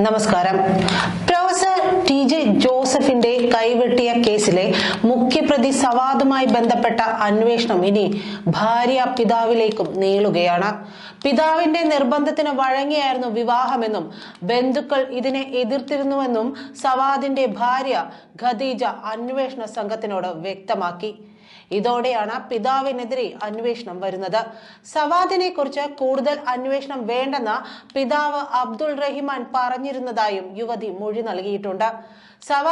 നമസ്കാരം professor T J ജോസഫിന്റെ കൈവെട്ടിയ കേസിലെ മുഖ്യപ്രതി സവാദുമായി ബന്ധപ്പെട്ട അന്വേഷണം ഇനി ഭാര്യ പിതാവിലേക്കും നീളുകയാണ്. പിതാവിന്റെ നിർബന്ധത്തിന് വഴങ്ങിയായിരുന്നു വിവാഹമെന്നും ബന്ധുക്കൾ ഇതിനെ എതിർത്തിരുന്നുവെന്നും സവാദിന്റെ ഭാര്യ ഖദീജ അന്വേഷണ സംഘത്തിനോട് വ്യക്തമാക്കി. ഇതോടെയാണ് പിതാവിനെതിരെ അന്വേഷണം വരുന്നത്. സവാദിനെ കുറിച്ച് കൂടുതൽ അന്വേഷണം വേണ്ടെന്ന് പിതാവ് അബ്ദുൾ റഹിമാൻ പറഞ്ഞിരുന്നതായും യുവതി മൊഴി നൽകിയിട്ടുണ്ട്.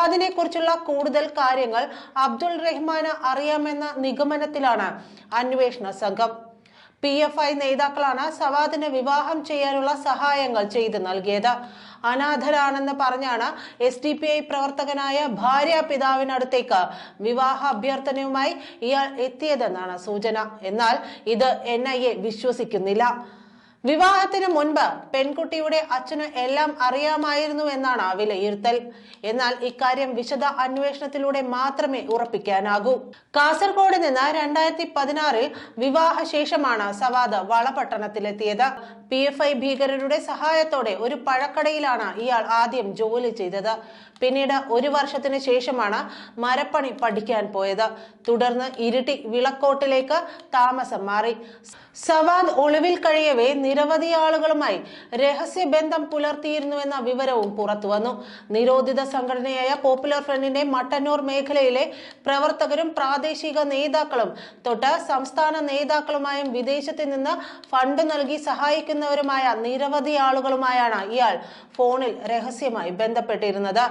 സവാദിനെ കുറിച്ചുള്ള കൂടുതൽ കാര്യങ്ങൾ അബ്ദുൾ റഹ്മാന് അറിയാമെന്ന നിഗമനത്തിലാണ് അന്വേഷണ സംഘം. പി എഫ് ഐ നേതാക്കളാണ് സവാദിന് വിവാഹം ചെയ്യാനുള്ള സഹായങ്ങൾ ചെയ്തു നൽകിയത്. അനാഥരാണെന്ന് പറഞ്ഞാണ് എസ് ഡി പി ഐ പ്രവർത്തകനായ ഭാര്യ പിതാവിനടുത്തേക്ക് വിവാഹ അഭ്യർത്ഥനയുമായി ഇയാൾ എത്തിയതെന്നാണ് സൂചന. എന്നാൽ ഇത് എൻ ഐ എ വിശ്വസിക്കുന്നില്ല. വിവാഹത്തിന് മുൻപ് പെൺകുട്ടിയുടെ അച്ഛന് എല്ലാം അറിയാമായിരുന്നു എന്നാണ് വിലയിരുത്തൽ. എന്നാൽ ഇക്കാര്യം വിശദ അന്വേഷണത്തിലൂടെ മാത്രമേ ഉറപ്പിക്കാനാകൂ. കാസർഗോഡ് നിന്ന് രണ്ടായിരത്തി പതിനാറിൽ വിവാഹശേഷമാണ് സവാദ് വളപട്ടണത്തിലെത്തിയത്. പി എഫ് ഐ ഭീകരരുടെ സഹായത്തോടെ ഒരു പഴക്കടയിലാണ് ഇയാൾ ആദ്യം ജോലി ചെയ്തത്. പിന്നീട് ഒരു വർഷത്തിന് ശേഷമാണ് മരപ്പണി പഠിക്കാൻ പോയത്. തുടർന്ന് ഇരുട്ടി വിളക്കോട്ടിലേക്ക് താമസം മാറി. സവാദ് ഒളിവിൽ കഴിയവേ നിരവധി ആളുകളുമായി രഹസ്യബന്ധം പുലർത്തിയിരുന്നുവെന്ന വിവരവും പുറത്തുവന്നു നിരോധിത സംഘടനയായ പോപ്പുലർ ഫ്രണ്ടിന്റെ മട്ടന്നൂർ മേഖലയിലെ പ്രവർത്തകരും പ്രാദേശിക നേതാക്കളും തൊട്ട് സംസ്ഥാന നേതാക്കളുമായും വിദേശത്ത് നിന്ന് ഫണ്ട് നൽകി സഹായിക്കുന്നവരുമായ നിരവധി ആളുകളുമായാണ് ഇയാൾ ഫോണിൽ രഹസ്യമായി ബന്ധപ്പെട്ടിരുന്നത്.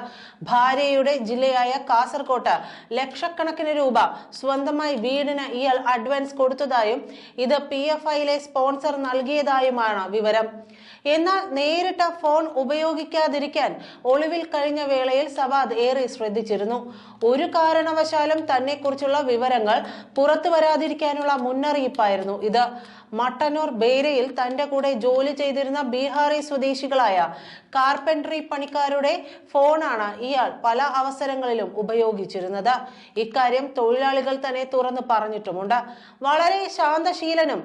ഭാര്യയുടെ ജില്ലയായ കാസർകോട്ട്. ലക്ഷക്കണക്കിന് രൂപ സ്വന്തമായി വീടിന് ഇയാൾ അഡ്വാൻസ് കൊടുത്തതായും ഇത് പി എഫ് ഐയിലെ സ്പോൺസർ നൽകിയതായുമാണ് വിവരം. എന്നാൽ നേരിട്ട് ഫോൺ ഉപയോഗിക്കാതിരിക്കാൻ ഒളിവിൽ കഴിഞ്ഞ വേളയിൽ സവാദ് ഏറെ ശ്രദ്ധിച്ചിരുന്നു. ഒരു കാരണവശാലും തന്നെക്കുറിച്ചുള്ള വിവരങ്ങൾ പുറത്തു വരാതിരിക്കാനുള്ള മുന്നറിയിപ്പായിരുന്നു ഇത്. മട്ടന്നൂർ ബേരയിൽ തന്റെ കൂടെ ജോലി ചെയ്തിരുന്ന ബീഹാറി സ്വദേശികളായ കാർപ്പൻട്രി പണിക്കാരുടെ ഫോണാണ് ഇയാൾ പല അവസരങ്ങളിലും ഉപയോഗിച്ചിരുന്നത്. ഇക്കാര്യം തൊഴിലാളികൾ തന്നെ തുറന്നു പറഞ്ഞിട്ടുമുണ്ട്. വളരെ ശാന്തശീലനും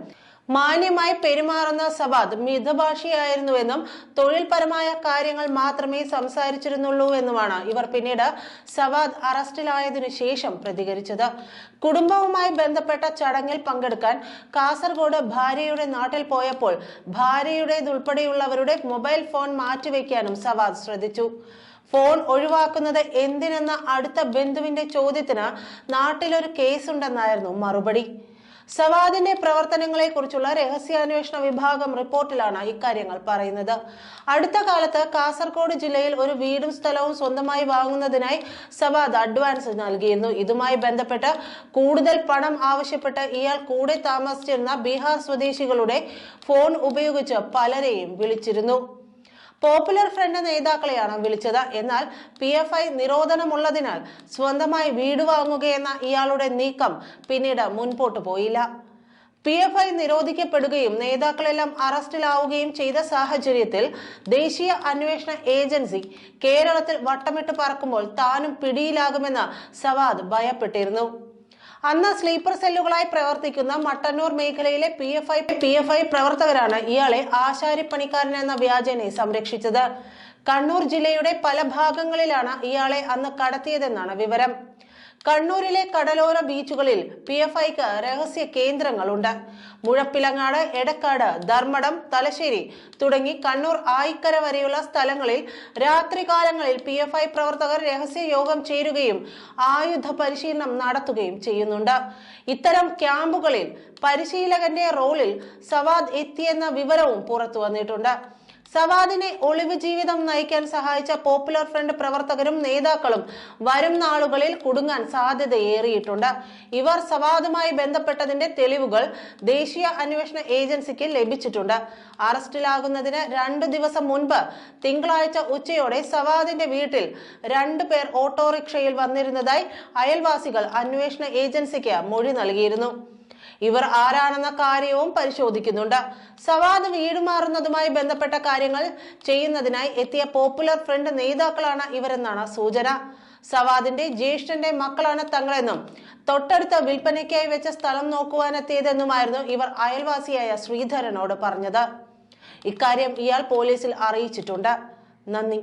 മാന്യമായി പെരുമാറുന്ന സവാദ് മിതഭാഷിയായിരുന്നുവെന്നും തൊഴിൽപരമായ കാര്യങ്ങൾ മാത്രമേ സംസാരിച്ചിരുന്നുള്ളൂ എന്നുമാണ് ഇവർ പിന്നീട് സവാദ് അറസ്റ്റിലായതിനു ശേഷം പ്രതികരിച്ചത്. കുടുംബവുമായി ബന്ധപ്പെട്ട ചടങ്ങിൽ പങ്കെടുക്കാൻ കാസർഗോഡ് ഭാര്യയുടെ നാട്ടിൽ പോയപ്പോൾ ഭാര്യയുടേതുൾപ്പെടെയുള്ളവരുടെ മൊബൈൽ ഫോൺ മാറ്റിവെക്കാനും സവാദ് ശ്രദ്ധിച്ചു. ഫോൺ ഒഴിവാക്കുന്നത് എന്തിനെന്ന അടുത്ത ബന്ധുവിന്റെ ചോദ്യത്തിന് നാട്ടിലൊരു കേസുണ്ടെന്നായിരുന്നു മറുപടി. സവാദിന്റെ പ്രവർത്തനങ്ങളെ കുറിച്ചുള്ള രഹസ്യാന്വേഷണ വിഭാഗം റിപ്പോർട്ടിലാണ് ഇക്കാര്യങ്ങൾ പറയുന്നത്. അടുത്ത കാലത്ത് കാസർഗോഡ് ജില്ലയിൽ ഒരു വീടും സ്ഥലവും സ്വന്തമായി വാങ്ങുന്നതിനായി സവാദ് അഡ്വാൻസ് നൽകിയിരുന്നു. ഇതുമായി ബന്ധപ്പെട്ട് കൂടുതൽ പണം ആവശ്യപ്പെട്ട് ഇയാൾ കൂടെ താമസിച്ചിരുന്ന ബീഹാർ സ്വദേശികളുടെ ഫോൺ ഉപയോഗിച്ച് പലരെയും വിളിച്ചിരുന്നു. പോപ്പുലർ ഫ്രണ്ട് നേതാക്കളെയാണ് വിളിച്ചത്. എന്നാൽ പി എഫ് ഐ നിരോധനമുള്ളതിനാൽ സ്വന്തമായി വീട് വാങ്ങുകയെന്ന ഇയാളുടെ നീക്കം പിന്നീട് മുൻപോട്ട് പോയില്ല. പി എഫ് ഐ നിരോധിക്കപ്പെടുകയും നേതാക്കളെല്ലാം അറസ്റ്റിലാവുകയും ചെയ്ത സാഹചര്യത്തിൽ ദേശീയ അന്വേഷണ ഏജൻസി കേരളത്തിൽ വട്ടമിട്ട് പറക്കുമ്പോൾ താനും പിടിയിലാകുമെന്ന് സവാദ് ഭയപ്പെട്ടിരുന്നു. അന്ന് സ്ലീപ്പർ സെല്ലുകളായി പ്രവർത്തിക്കുന്ന മട്ടന്നൂർ മേഖലയിലെ P F I P F I പ്രവർത്തകരാണ് ഇയാളെ ആശാരിപ്പണിക്കാരൻ എന്ന വ്യാജനെ സംരക്ഷിച്ചത്. കണ്ണൂർ ജില്ലയുടെ പല ഭാഗങ്ങളിലാണ് ഇയാളെ അന്ന് കടത്തിയതെന്നാണ് വിവരം. കണ്ണൂരിലെ കടലോര ബീച്ചുകളിൽ പി എഫ് ഐക്ക് രഹസ്യ കേന്ദ്രങ്ങളുണ്ട്. മുഴപ്പിലങ്ങാട് എടക്കാട് ധർമ്മടം തലശ്ശേരി തുടങ്ങി കണ്ണൂർ ആയിക്കര വരെയുള്ള സ്ഥലങ്ങളിൽ രാത്രികാലങ്ങളിൽ പി എഫ് ഐ പ്രവർത്തകർ രഹസ്യ യോഗം ചേരുകയും ആയുധ പരിശീലനം നടത്തുകയും ചെയ്യുന്നുണ്ട്. ഇത്തരം ക്യാമ്പുകളിൽ പരിശീലകന്റെ റോളിൽ സവാദ് എത്തിയെന്ന വിവരവും പുറത്തു വന്നിട്ടുണ്ട്. സവാദിനെ ഒളിവ് ജീവിതം നയിക്കാൻ സഹായിച്ച പോപ്പുലർ ഫ്രണ്ട് പ്രവർത്തകരും നേതാക്കളും വരും നാളുകളിൽ കുടുങ്ങാൻ സാധ്യതയേറിയിട്ടുണ്ട്. ഇവർ സവാദുമായി ബന്ധപ്പെട്ടതിന്റെ തെളിവുകൾ ദേശീയ അന്വേഷണ ഏജൻസിക്ക് ലഭിച്ചിട്ടുണ്ട്. അറസ്റ്റിലാകുന്നതിന് രണ്ടു ദിവസം മുൻപ് തിങ്കളാഴ്ച ഉച്ചയോടെ സവാദിന്റെ വീട്ടിൽ രണ്ടു പേർ ഓട്ടോറിക്ഷയിൽ വന്നിരുന്നതായി അയൽവാസികൾ അന്വേഷണ ഏജൻസിക്ക് മൊഴി നൽകിയിരുന്നു. ഇവർ ആരാണെന്ന കാര്യവും പരിശോധിക്കുന്നുണ്ട്. സവാദ് വീട് മാറുന്നതുമായി ബന്ധപ്പെട്ട കാര്യങ്ങൾ ചെയ്യുന്നതിനായി എത്തിയ പോപ്പുലർ ഫ്രണ്ട് നേതാക്കളാണ് ഇവരെന്നാണ് സൂചന. സവാദിന്റെ ജ്യേഷ്ഠന്റെ മക്കളാണ് തങ്ങളെന്നും തൊട്ടടുത്ത വിൽപ്പനയ്ക്കായി വെച്ച സ്ഥലം നോക്കുവാനെത്തിയതെന്നുമായിരുന്നു ഇവർ അയൽവാസിയായ ശ്രീധരനോട് പറഞ്ഞത്. ഇക്കാര്യം ഇയാൾ പോലീസിൽ അറിയിച്ചിട്ടുണ്ട്. നന്ദി.